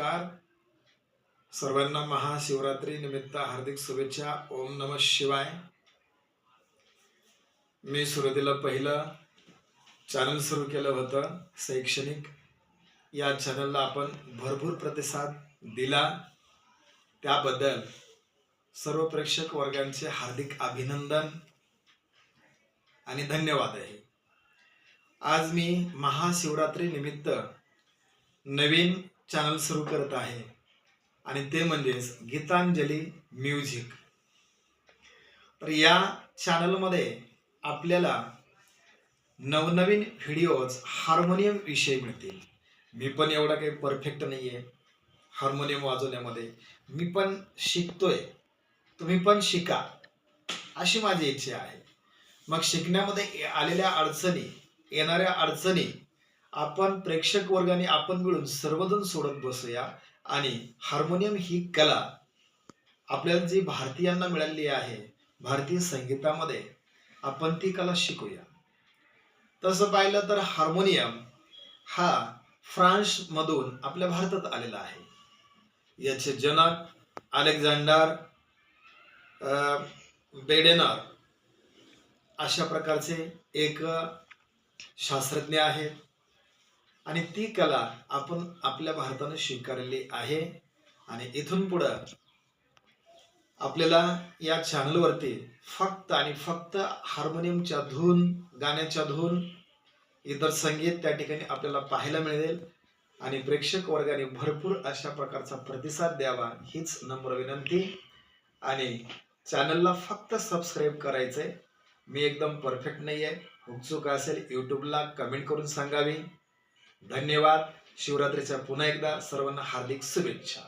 नमस्कार. सर्वांना महाशिवरात्री निमित्त हार्दिक शुभेच्छा. ओम नम शिवाय. मी सुरुवातीला पहिलं चॅनल सुरू केलं होतं शैक्षणिक. या चॅनलला आपण भरपूर प्रतिसाद दिला. त्याबद्दल सर्व प्रेक्षक वर्गांचे हार्दिक अभिनंदन आणि धन्यवाद आहे आज मी महाशिवरात्री निमित्त नवीन चॅनल सुरू करत आहे. आणि ते म्हणजेच गीतांजली म्युझिक. तर या चॅनलमध्ये आपल्याला नवनवीन व्हिडिओज हार्मोनियम विषयी मिळतील. मी पण एवढा काही परफेक्ट नाही आहे हार्मोनियम वाजवण्यामध्ये. मी पण शिकतोय. तुम्ही पण शिका. अशी माझी इच्छा आहे. मग शिकण्यामध्ये आलेल्या अडचणी येणाऱ्या अडचणी आपण प्रेक्षक वर्गाने आपण मिळून सर्वजण सोडत बसूया. आणि हार्मोनियम ही कला आपल्याला जी भारतीयांना मिळालेली आहे भारतीय संगीतामध्ये आपण ती कला शिकूया. तसं पाहिलं तर हार्मोनियम हा फ्रान्समधून आपल्या भारतात आलेला आहे. याचे जनक अलेक्झांडर अं, बेडेनर अशा प्रकारचे एक शास्त्रज्ञ आहेत. आणि ती कला आपण आपल्या भारताने स्वीकारलेली आहे. आणि इथून पुढं आपल्याला या चॅनलवरती फक्त आणि फक्त हार्मोनियमच्या धून गाण्याच्या धून इतर संगीत त्या ठिकाणी आपल्याला पाहायला मिळेल. आणि प्रेक्षक वर्गाने भरपूर अशा प्रकारचा प्रतिसाद द्यावा हीच नम्र विनंती. आणि चॅनलला फक्त सबस्क्राईब करायचंय. मी एकदम परफेक्ट नाही आहे उत्सुक असेल यूट्यूबला कमेंट करून सांगावी. धन्यवाद. शिवरात्रीच्या पुन्हा एकदा सर्वांना हार्दिक शुभेच्छा.